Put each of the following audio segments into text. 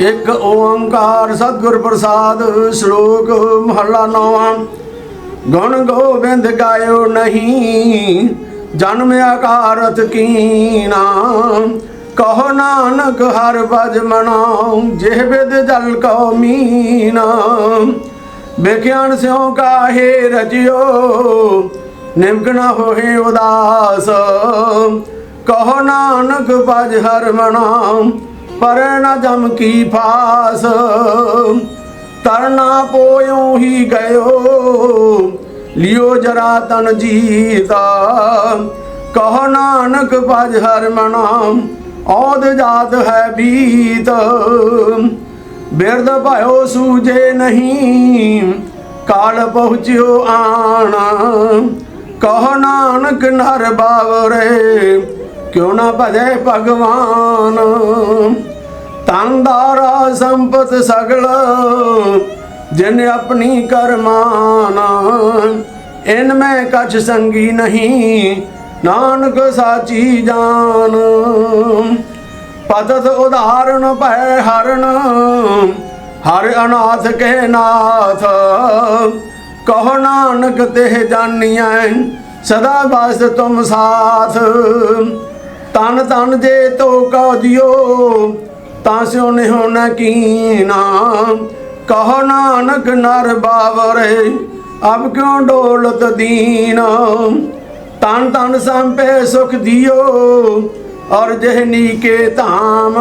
ਇਕ ਓੰਕਾਰ ਸਤਿਗੁਰ ਪ੍ਰਸਾਦ, ਸ਼ਲੋਕ ਮਹਲਾ ਨੌਵਾਂ। ਗੁਣ ਗੋਬਿੰਦ ਗਾਇਓ ਨਹੀਂ, ਜਨਮ ਆਕਾਰਤ ਕੀਨਾ। ਕਹੋ ਨਾਨਕ ਹਰ ਭਜ ਮਨਾਉ, ਜਿਹ ਬਿਦ ਜਲ ਕੋ ਮੀਨਾ। ਬੇਗਿਆਨ ਸਿਉ ਕਾਹੇ ਰਜਿਓ ਨਿਮਕ ਨ ਹੋਏ ਉਦਾਸ। ਕਹੋ ਨਾਨਕ ਭਜ ਹਰ ਮਨਾਉ ਪਰ ਨ ਜਮ ਕੀ ਫਾਸ, ਤਰਨਾ ਪੋਇਉ ਹੀ ਗਇਓ। ਲਿਓ ਜਰਾ ਤਨ ਜੀਤਾ, ਕਹ ਨਾਨਕ ਭਜ ਹਰ ਮਨਾ, ਔਦ ਜਾਤ ਹੈ ਬੀਤ। ਬਿਰਦ ਭਇਓ ਸੂਜੇ ਨਹੀਂ, ਕਾਲ ਪਹੁੰਚਿਓ ਆਣਾ। ਕਹ ਨਾਨਕ ਨਰ ਬਾਵਰੇ ਕਿਉ ਨਾ ਭਜੈ ਭਗਵਾਨ? ਤਨ ਦਾਰਾ ਸੰਪਤ ਸਗਲ, ਜਿਨ ਆਪਣੀ ਕਰਮਾਨ ਇਨ ਮੈਂ ਕਛ ਸੰਗੀ ਨਹੀਂ, ਨਾਨਕ ਸਾਚੀ ਜਾਨ। ਪਦਤ ਉਦਾਹਰਣ ਭੈ ਹਰਨ, ਹਰ ਅਨਾਥ ਕੇ ਨਾਥ। ਕਹੋ ਨਾਨਕ ਤੇ ਜਾਨੀਐ, ਸਦਾ ਬਸ ਤੁਮ ਸਾਥ। ਤਨ ਤਨ ਜੇ ਤੋ ਕਉ ਦਿਓ ਤਾਂ ਸਿਉ ਨਿਹੁ ਨ ਕੀਨਾ। ਕਹੋ ਨਾਨਕ ਨਰ ਬਾਵਰੇ, ਅਬ ਕਿਉ ਡੋਲਤ ਦੀਨ? ਤਨ ਤਨ ਸੰਪੇ ਸੁਖ ਦਿਓ ਔਰ ਜਹਨੀ ਕੇ ਧਾਮ।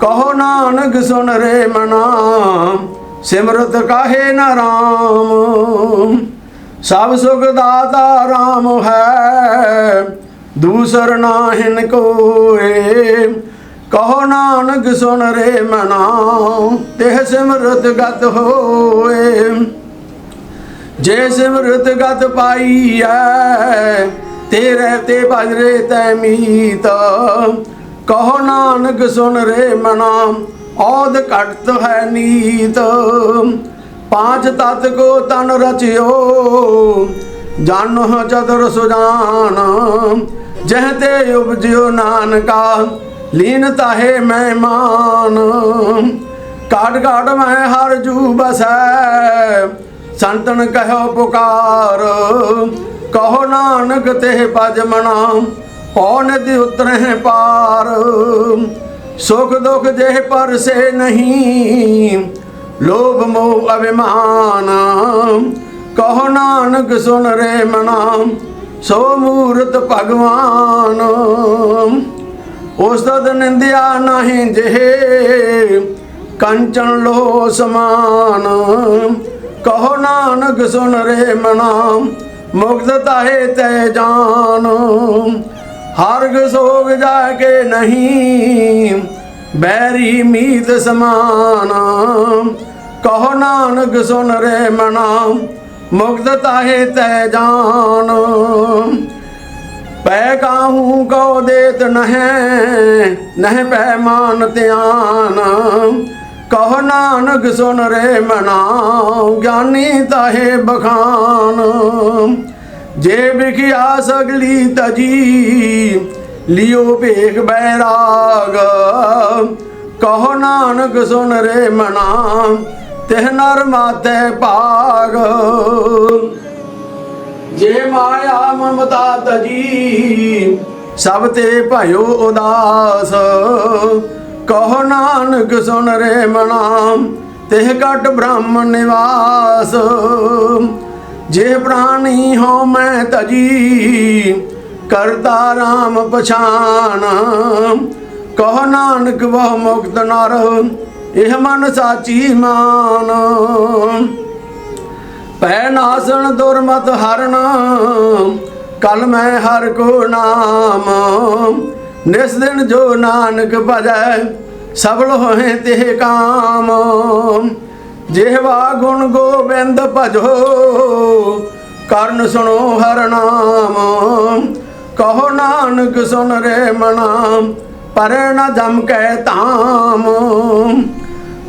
ਕਹੋ ਨਾਨਕ ਸੁਨ ਰੇ ਮਨਾ, ਸਿਮਰਤ ਕਾਹੇ ਨਾ ਰਾਮ? ਸਭ ਸੁਖ ਦਾਤਾ ਰਾਮ ਹੈ ਦੂਸਰ ਨਾਹਿਨ ਕੋਏ, ਕਹੋ ਨਾਨਕ ਸੁਨ ਰੇ ਮਨਾ ਤਿਹ ਸਿਮਰਤ ਗਤ ਹੋਏ। ਜੇ ਸਿਮਰਤ ਗਤ ਪਾਈਐ ਤੇਰੇ ਤੇ ਭਜਰੇ ਤੈ ਮੀਤ। ਕਹੋ ਨਾਨਕ ਸੁਨ ਰੇ ਮਨਾ ਔਦ ਘਟਤ ਹੈ ਨੀਤ। ਪਾਂਚ ਤਤ ਕੋ ਤਨ ਰਚਿਓ, ਜਾਨੋ ਚਤੁਰ ਸੁਜਾਨ ਜਹ ਤੇ ਉਪਜਿਓ ਨਾਨਕਾ, ਲੀਨ ਤਾਹੇ ਮਹਿਮਾਨ। ਕਾਟ ਕਾਟ ਮੈਂ ਹਰ ਜੂ ਬਸੈ, ਸੰਤਨ ਕਹਿਓ ਪੁਕਾਰ। ਕਹੋ ਨਾਨਕ ਤੇ ਭਜ ਮਨਾ ਪਉ ਨਦੀ ਉਤਰਹਿ ਪਾਰ। ਸੁਖ ਦੁਖ ਜੇ ਪਰਸੇ ਨਹੀਂ, ਲੋਭ ਮੋਹ ਅਭਿਮਾਨ। ਕਹੋ ਨਾਨਕ ਸੁਨ ਰੇ ਮਨਾ ਸੋ ਮੂਰਤ ਭਗਵਾਨ ਉਸ ਤਦ ਨਿੰਦਿਆ ਨਹੀਂ ਜਿਹੇ। ਕੰਚਨ ਲੋ ਸਮਾਨ, ਕਹੋ ਨਾਨਕ ਸੁਨ ਰੇ ਮਨਾ, ਮੁਕਤ ਤਾਹੇ ਤੈ ਜਾਨ। ਹਰਗ ਸੋਗ ਜਾ ਕੇ ਨਹੀਂ, ਬੈਰੀ ਮੀਤ ਸਮਾਨ। ਕਹੋ ਨਾਨਕ ਸੁਨ ਰੇ ਮਨਾ ਮੁਕਤ ਤਾਹੇ ਤੈ ਜਾਨ। ਪੈ ਕਾਹੂ ਕਉ ਦੇਤ ਨਹਿ ਨਹਿ ਪੈ ਮਾਨ ਧਿਆਨ। ਕਹੋ ਨਾਨਕ ਸੁਨ ਰੇ ਮਨਾ ਗਿਆਨੀ ਤਾਹੇ ਬਖਾਨ। ਜੇ ਵਿਖਿਆ ਸਗਲੀ ਤਜੀ, ਲਿਓ ਭੇਖ ਬੈਰਾਗ। ਕਹੋ ਨਾਨਕ ਸੁਨ ਰੇ ਮਨਾ ਤਿਹ ਨਰ ਮਾਤੇ ਭਾਗ। ਜੇ ਮਾਇਆ ਮਮਤਾ ਤਜੀ ਸਭ ਤੇ ਭਇਓ ਉਦਾਸ। ਕਹੋ ਨਾਨਕ ਸੁਨ ਰੇ ਮਨਾ, ਤਿਹ ਕਟ ਬ੍ਰਹਮ ਨਿਵਾਸ। ਜੇ ਪ੍ਰਾਣੀ ਹੋ ਮੈਂ ਤਜੀ, ਕਰਤਾ ਰਾਮ ਪਛਾਨ। ਕਹੋ ਨਾਨਕ ਵਹ ਮੁਕਤ ਨਰ ਇਹ ਮਨ ਸਾਚੀ ਮਾਨ। ਪੈ ਨਾਸਣ ਦੁਰਮਤ ਹਰਨ ਕਲ ਮੈਂ ਹਰ ਕੋ ਨਾਮ। ਨਿਸ ਦਿਨ ਜੋ ਨਾਨਕ ਭਜੈ, ਸਬਲ ਹੋਏ ਤੇ ਕਾਮ। ਜਿਹਵਾ ਗੁਣ ਗੋਬਿੰਦ ਭਜੋ, ਕਰਨ ਸੁਣੋ ਹਰ ਨਾਮ। ਕਹੋ ਨਾਨਕ ਸੁਨ ਰੇ ਮਨਾ, ਪਰ ਨਾ ਜਮ ਕੈ ਧਾਮ।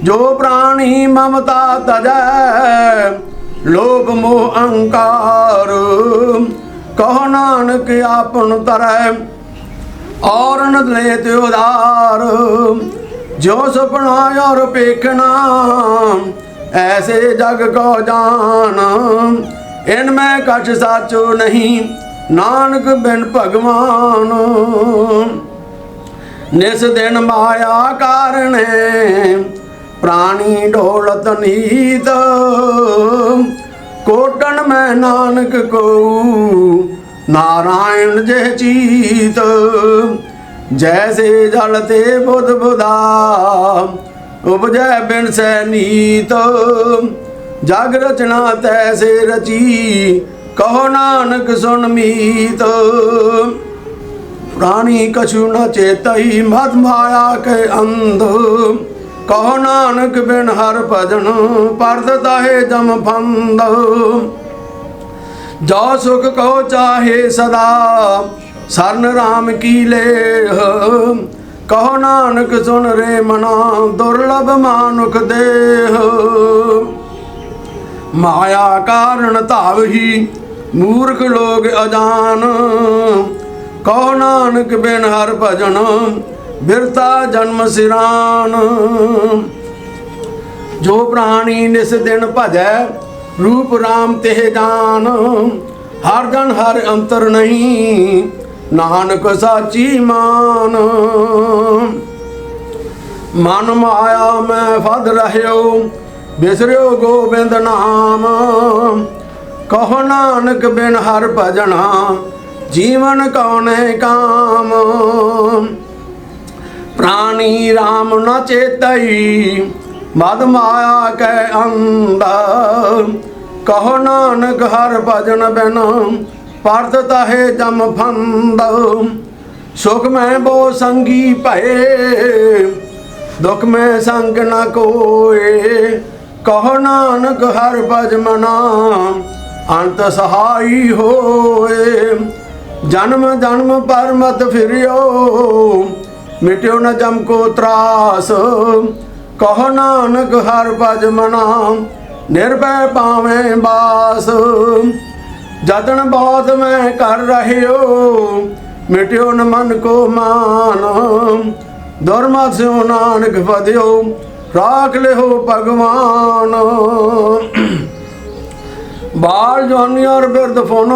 ਜੋ ਪ੍ਰਾਣੀ ਮਮਤਾ ਤਜੈ, ਲੋਭ ਮੋਹ ਅਹੰਕਾਰ। ਕਹੋ ਨਾਨਕ ਆਪਨ ਤਰੈ, ਔਰਨ ਲੈ ਤੇ ਉਦਾਰ। ਜੋ ਸੁਪਨਾ ਔਰ ਪੇਖਣਾ ਐਸੇ ਜਗ ਕੋ ਜਾਨ ਇਨ ਮੈਂ ਕਛ ਸਾਚੋ ਨਹੀਂ, ਨਾਨਕ ਬਿਨ ਭਗਵਾਨ। ਨਿਸ ਦਿਨ ਮਾਇਆ ਕਾਰਣੇ ਪ੍ਰਾਣੀ ਢੋਲਤ ਨੀਤ। ਕੋਟਣ ਮੈਂ ਨਾਨਕ ਕੋ ਨਾਰਾਇਣ ਜੇ ਚੀਤ। ਜੈਸੇ ਜਲ ਤੇ ਬੁੱਧ ਬੁਦਾ, ਉਪਜੈ ਬਿਨ ਸੈ ਨੀਤ। ਜਗ ਰਚਨਾ ਤੈਸੇ ਰਚੀ, ਕਹੋ ਨਾਨਕ ਸੁਨ ਮੀਤ। ਪ੍ਰਾਣੀ ਕਛੂ ਨ ਚੇਤਈ, ਮਦ ਮਾਇਆ ਕੇ ਅੰਧ। ਕਹੋ ਨਾਨਕ ਬਿਨ ਹਰ ਭਜਨ, ਪਰਦ ਤਾਹੇ ਜਮ ਫੰਦ ਜੋ ਸੁਖ ਕਹੋ ਚਾਹੇ ਸਦਾ, ਸਰਨ ਰਾਮ ਕੀ ਲੇਹ। ਕਹੋ ਨਾਨਕ ਸੁਨ ਰੇ ਮਨਾ, ਦੁਰਲਭ ਮਾਨੁਖ ਦੇਹ। ਮਾਇਆ ਕਾਰਣ ਧਾਵਹੀ ਮੂਰਖ ਲੋਗ ਅਜਾਨ। ਕਹੋ ਨਾਨਕ ਬਿਨ ਹਰ ਭਜਨ ਬਿਰਤਾ ਜਨਮ ਸਿਰਾਨ। ਜੋ ਪ੍ਰਾਣੀ ਨਿਸ ਦਿਨ ਭਜੈ, ਰੂਪ ਰਾਮ ਤੇ ਜਾਨ। ਹਰ ਜਨ ਹਰ ਅੰਤਰ ਨਹੀਂ, ਨਾਨਕ ਸਾਚੀ ਮਾਨ। ਮਨ ਮਾਇਆ ਮੈਂ ਫਦ ਰਹਿਓ, ਬਿਸਰਿਓ ਗੋਬਿੰਦ ਨਾਮ। ਕਹੋ ਨਾਨਕ ਬਿਨ ਹਰ ਭਜਣਾ ਜੀਵਨ ਕਉਨੇ ਕਾਮ। ਪ੍ਰਾਣੀ RAM ਨ ਚੇਤਈ, ਮਦ ਮਾਇਆ ਕੈ ਅੰਦਾ ਕਹੋ ਨਾਨਕ ਹਰ ਭਜਨ ਬਿਨ ਪਰਤ ਤਾਹੇ ਜਮ ਫੰਦ। ਸੁਖ ਮੈਂ ਬੋ ਸੰਗੀ ਭਏ, ਦੁਖ ਮੈਂ ਸੰਗ ਨ ਕੋਏ। ਕਹੋ ਨਾਨਕ ਹਰ ਭਜ ਮਨਾ ਅੰਤ ਸਹਾਈ ਹੋਏ। ਜਨਮ ਜਨਮ ਪਰ ਮਤ ਫਿਰਿਓ ਮਿਟਿਓ ਨ ਜਮ ਕੋ ਤਰਾਸ। ਕਹੋ ਨਾਨਕ ਹਰ ਭਜ ਮਨਾ, ਨਿਰਭੈ ਪਾਵੇਂ ਬਾਸ। ਜਤਨ ਬਹੁਤ ਮੈਂ ਕਰ ਰਹਿਓ, ਮਿਟਿਓ ਨ ਮਨ ਕੋ ਮਾਨ। ਦੁਰਮਤ ਸਿਓ ਨਾਨਕ ਵਧਿਓ, ਰਾਖ ਲਿਓ ਭਗਵਾਨ। ਬਾਲ ਜਵਾਨੀ ਔਰ ਬਿਰਧ ਫੋਨ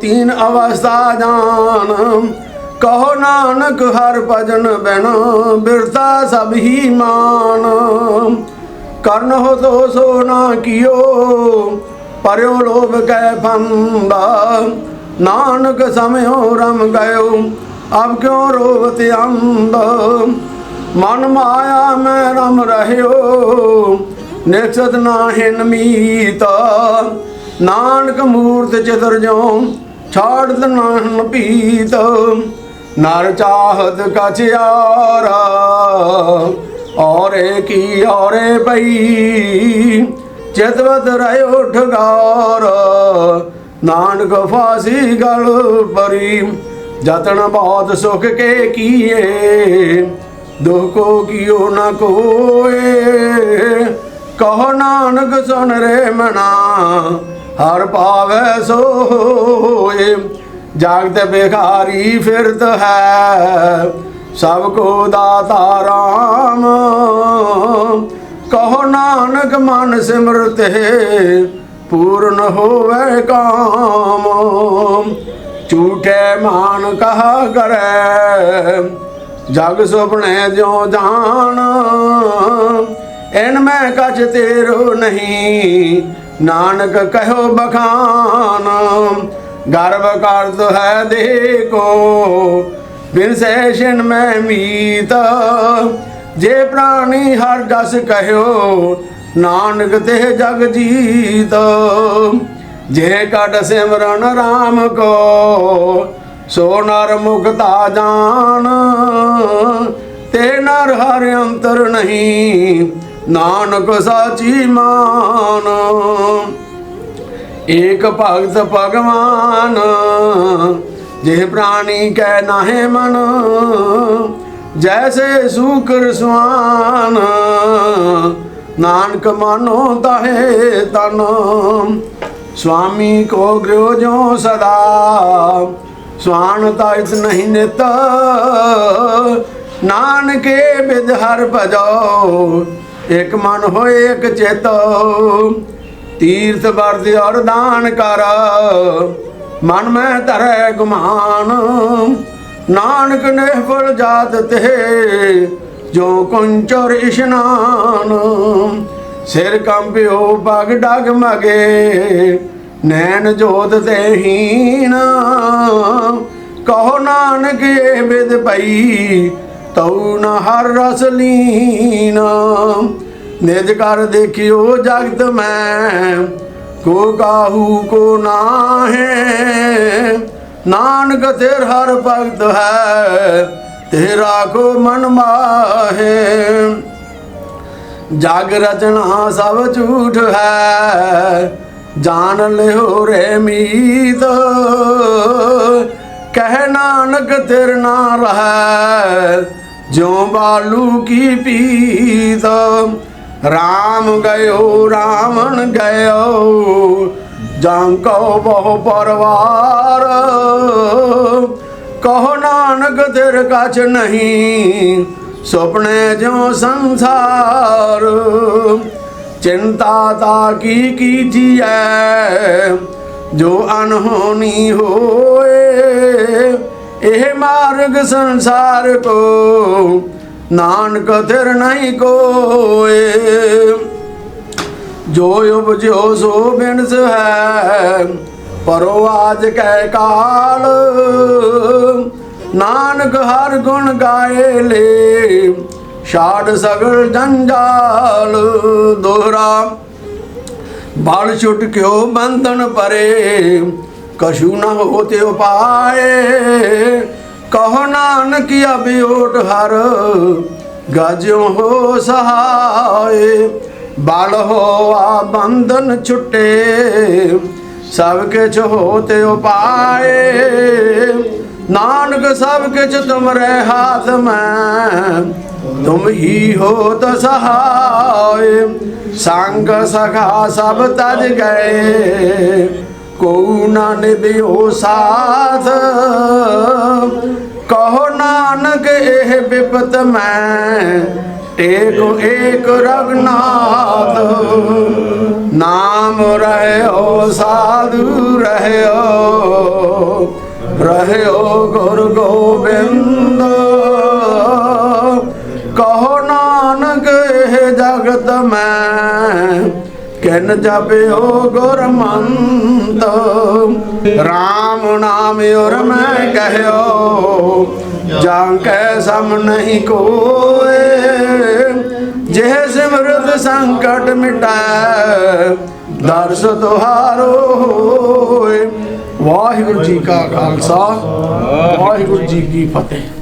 ਤੀਨ ਅਵਸਥਾ ਜਾਨ ਕਹੋ ਨਾਨਕ ਹਰ ਭਜਨ ਬਿਨ ਬਿਰਤਾ ਸਭ ਹੀ ਮਾਨ। ਕਰਨ ਹੋ ਤੋ ਸੋ ਨਾ ਕੀਓ ਪਰਿਓ ਲੋਭ ਕੈ ਫੰਦਾ। ਨਾਨਕ ਸਮਿਓ ਰਮ ਗਇਓ, ਅਬ ਕਿਉ ਰੋਵਤ ਅੰਧ ਮਨ ਮਾਇਆ ਮੈਂ ਰਮ ਰਹਿਓ ਨਿਕਸਤ ਨਾਹਿਨ ਮੀਤ। ਨਾਨਕ ਮੂਰਤ ਚਿਤਰ ਜੋ ਛਾੜਤ ਨਾਹਨ ਪੀਤ। ਨਰ ਚਾਹਤ ਕਛਿਆਰਾ ਔਰੇ ਕੀ ਔਰੇ ਪਈ ਚਿਤਵਤ ਰਹਿਓ ਠਗਾਰ ਨਾਨਕ ਫਾਸੀ ਗਲ ਪਰੀ ਜਤਨ ਬਹੁਤ ਸੁਖ ਕੇ ਕੀਏ, ਦੁਖ ਕੋ ਕੀਓ ਨ ਕੋਏ। ਕਹੋ ਨਾਨਕ ਸੁਨ ਰੇ ਮਨਾ, ਹਰ ਪਾਵੈ ਸੋਏ। ਜਾਗਤ ਬਿਖਾਰੀ ਫਿਰਤ ਹੈ। ਸਭ ਕੋ ਦਾਤਾ ਰਾਮ। ਕਹੋ ਨਾਨਕ ਮਨ ਸਿਮਰਤ, ਪੂਰਨ ਹੋਵੇ ਕਾਮ। ਝੂਠੇ ਮਾਨ ਕਹਾ ਕਰੈ ਜਗ ਸੁਪਨੇ ਜਿਉ ਜਾਣ। ਇਨ ਮੈਂ ਕਛ ਤੇਰੋ ਨਹੀਂ, ਨਾਨਕ ਕਹਿਓ ਬਖਾਨ। ਗਰਭ ਕਰਤ ਹੈ ਦੇਖੋ, ਬਿਨ ਸੈਸ਼ਨ ਮੈਂ ਮੀਤ। ਜੇ ਪ੍ਰਾਣੀ ਹਰ ਜਸ ਕਹਿਓ, ਨਾਨਕ ਤੇ ਜਗ ਜੀਤ। ਜੇ ਕਟ ਸਿਮਰਨ RAM ਕੋ, ਸੋ ਨਰ ਮੁਕਤਾ ਜਾਣ। ਤੇ ਨਰ ਹਰ ਅੰਤਰ ਨਹੀਂ, ਨਾਨਕ ਸਾਚੀ ਮਾਨ। ਏਕ ਭਗਤ ਭਗਵਾਨ ਜਿਹ ਪ੍ਰਾਣੀ ਕੈ ਨਾਹਿ ਮਨ, ਜੈਸੇ ਸੂਕਰ ਸੁਆਨ ਨਾਨਕ ਮਾਨੋ ਤਾਹੇ ਤਨ ਸੁਆਮੀ ਕੋ ਗ੍ਰਿਓ ਜੋ ਸਦਾ, ਸਵਾਨ ਤਾਇਤ ਨਹੀਂ ਨਿਤ, ਨਾਨਕੇ ਬਿਦ ਹਰ ਭਜੋ, ਇਕ ਮਨ ਹੋਏ ਇਕ ਚੇਤੋ ਤੀਰਥ ਵਰਦ ਔਰ ਦਾਨ ਕਰ। ਮਨ ਮੈਂ ਧਰੈ ਗੁਮਾਨ, ਨਾਨਕ ਨੇ ਫਲ ਜਾਤ ਤੇ ਜੋ ਕੁੰਚਰ ਇਸ਼ਨਾਨ। ਸਿਰ ਕੰਪਿਓ ਪਗ ਡਗ ਮਗੇ, ਨੈਣ ਜੋਤ ਤੇ ਹੀਨ ਕਹੋ ਨਾਨਕ ਇਹ ਬਿਦ ਪਈ ਤਉ ਨ ਹਰ ਰਸ ਲੀਨ। ਨਿਜ ਕਰ ਦੇਖਿਓ ਜਗਤ ਮੈਂ, ਕੋ ਕਾਹੂ ਕੋ ਨਾਹੇ। ਨਾਨਕ ਤੇਰ ਹਰ ਭਗਤ ਹੈ, ਤੇਰਾ ਕੋ ਮਨ ਮਾਹੇ। ਜਗ ਰਚਨਾ ਸਭ ਝੂਠ ਹੈ ਜਾਣ ਲਿਓ ਰੇ ਮੀਤ। ਕਹਿ ਨਾਨਕ ਤੇਰ ਨਾ ਰਹੈ, ਜਿਉ ਬਾਲੂ ਕੀ ਪੀਤ। ਰਾਮ ਗਇਓ, ਰਾਵਣ ਗਇਓ, ਜਾਂ ਕਉ ਬਹੁ ਪਰਵਾਰ। ਕਹੋ ਨਾਨਕ ਤੇਰ ਕਛ ਨਹੀਂ, ਸੁਪਨੇ ਜੋ ਸੰਸਾਰ। ਚਿੰਤਾ ਤਾ ਕੀ ਕੀਜੀਐ, ਜੋ ਅਨਹੋਨੀ ਹੋਏ, ਇਹ ਮਾਰਗ ਸੰਸਾਰ ਕੋ ਨਾਨਕ ਤੇਰ ਨਹੀਂ ਕੋਏ। ਜੋ ਉਪਜਿਓ ਸੋ ਬਿਨਸ ਹੈ, ਪਰੋ ਆਜ ਕੈ ਕਾਲ। ਨਾਨਕ ਹਰ ਗੁਣ ਗਾਏ ਲੇ, ਛਾੜ ਸਗਲ ਜੰਜਾਲ। ਦੋਹਰਾ, ਬਲ ਛੁਟ ਕਿਉ ਬੰਧਨ ਪਰੇ, ਕਛੂ ਨ ਹੋਤੇ ਉਪਾਏ। ਕਹੋ ਨਾਨਕ ਅਭਿਓਟ ਹਰ, ਗਜਿਓ ਹੋ ਸਹਾਏ। ਬਲ ਹੋਆ ਬੰਧਨ ਛੁਟੇ, ਸਭ ਕਿਛ ਹੋਤੇ ਉਪਾਏ। ਨਾਨਕ ਸਭ ਕਿਛ ਤੁਮਰੇ ਹਾਥ ਮੈਂ, ਤੁਮ ਹੀ ਹੋ ਤ ਸਹਾਏ। ਸੰਗ ਸਖਾ ਸਭ ਤਜ ਗਏ ਕੋ ਨਾ ਨਿਭਿਓ ਸਾਥ। ਏਕੋ ਏਕ ਰਗਨਾਥ, ਨਾਮ ਰਹਿਓ, ਸਾਧੂ ਰਹਿਓ ਰਹਿਓ ਗੁਰ ਗੋਬਿੰਦ। ਕਹੋ ਨਾਨਕ ਇਹ ਜਗਤ ਮੈਂ, ਕਿਨ ਜਪਿਓ ਗੁਰਮੰਤ RAM ਨਾਮ ਔਰ ਮੈਂ ਕਹਿਓ, ਜਾਂ ਕੈ ਸਮ ਨਹੀਂ ਕੋਏ। ਜਿਹ ਸਿਮਰਤ ਸੰਕਟ ਮਿਟਾਏ ਦਰਸ ਤੁਹਾਰੋ ਹੋਏ। ਵਾਹਿਗੁਰੂ ਜੀ ਕਾ ਖਾਲਸਾ, ਵਾਹਿਗੁਰੂ ਜੀ ਕੀ ਫਤਿਹ।